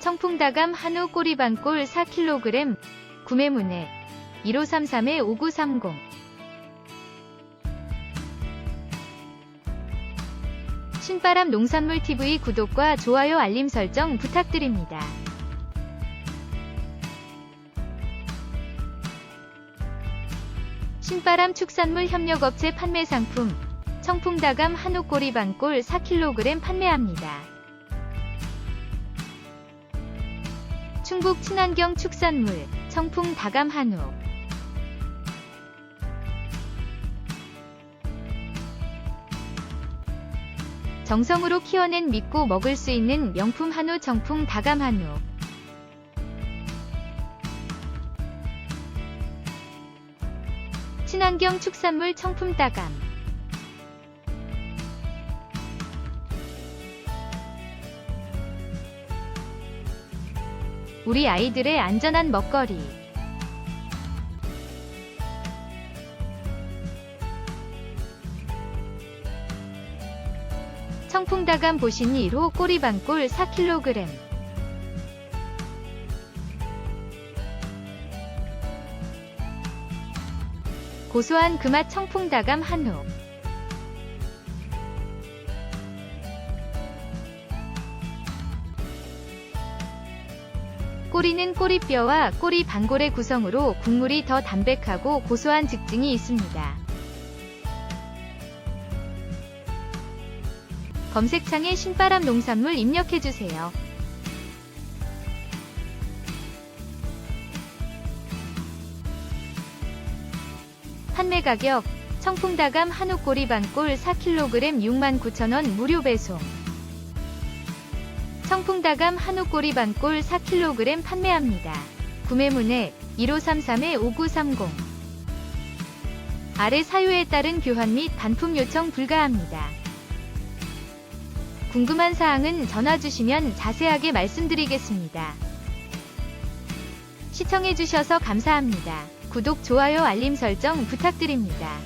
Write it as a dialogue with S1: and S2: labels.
S1: 청풍다감 한우 꼬리반골 4kg 구매문의 1533-5930 신바람 농산물 TV 구독과 좋아요 알림 설정 부탁드립니다. 신바람 축산물 협력업체 판매 상품 청풍다감 한우 꼬리반골 4kg 판매합니다. 충북 친환경 축산물 청풍 다감 한우 정성으로 키워낸 믿고 먹을 수 있는 명품 한우 청풍 다감 한우 친환경 축산물 청품 다감 우리 아이들의 안전한 먹거리. 청풍다감 보시니 1호 꼬리반골 4kg. 고소한 그 맛 청풍다감 한우. 꼬리는 꼬리뼈와 꼬리 반골의 구성으로 국물이 더 담백하고 고소한 특징이 있습니다. 검색창에 신바람 농산물 입력해주세요. 판매 가격 청풍다감 한우 꼬리 반골 4kg 69,000원 무료 배송 청풍다감 한우 꼬리 반골 4kg 판매합니다. 구매문의 1533-5930 아래 사유에 따른 교환 및 반품 요청 불가합니다. 궁금한 사항은 전화 주시면 자세하게 말씀드리겠습니다. 시청해주셔서 감사합니다. 구독, 좋아요, 알림 설정 부탁드립니다.